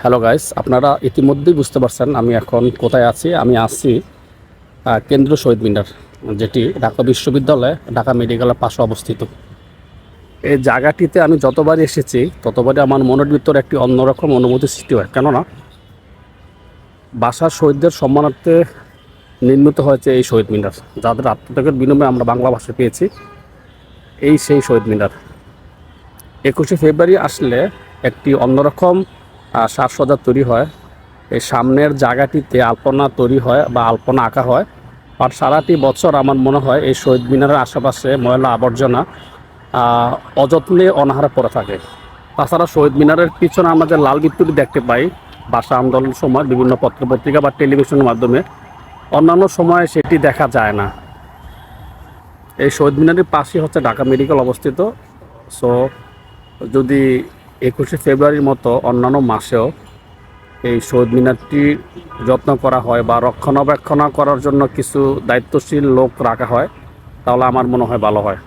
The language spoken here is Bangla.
হ্যালো গাইস আপনারা ইতিমধ্যেই বুঝতে পারছেন আমি এখন কোথায় আছি। আমি আছি আহ, কেন্দ্রীয় শহীদ মিনার যেটি ঢাকা বিশ্ববিদ্যালয়ে ঢাকা মেডিকেলের পাশে অবস্থিত। এই জায়গাটিতে আমি যতবারই এসেছি ততবারই আমার মনের ভিতরে একটি অন্যরকম অনুভূতি সৃষ্টি হয়। কেননা বাসার শহীদদের সম্মানার্থে নির্মিত হয়েছে এই শহীদ মিনার যাদের আত্মত্যাগের বিনিময়ে আমরা বাংলা ভাষা পেয়েছি। এই সেই শহীদ মিনার। একুশে ফেব্রুয়ারি আসলে একটি অন্যরকম সাজসজ্জা তৈরি হয়। এই সামনের জায়গাটিতে আলপনা তৈরি হয় বা আলপনা আঁকা হয়। আর সারাটি বছর আমার মনে হয় এই শহীদ মিনারের আশেপাশে ময়লা আবর্জনা অযত্নে অনাহারে পড়ে থাকে। তাছাড়া শহীদ মিনারের পিছনে আমরা যে লাল বিত্তুটি দেখতে পাই, ভাষা আন্দোলন সময় বিভিন্ন পত্রপত্রিকা বা টেলিভিশনের মাধ্যমে, অন্যান্য সময়ে সেটি দেখা যায় না। এই শহীদ মিনারের পাশে হচ্ছে ঢাকা মেডিকেল অবস্থিত। সো যদি একুশে ফেব্রুয়ারির মতো অন্যান্য মাসেও এই শহীদ মিনারটি যত্ন করা হয় বা রক্ষণাবেক্ষণ করার জন্য কিছু দায়িত্বশীল লোক রাখা হয়, তাহলে আমার মনে হয় ভালো হয়।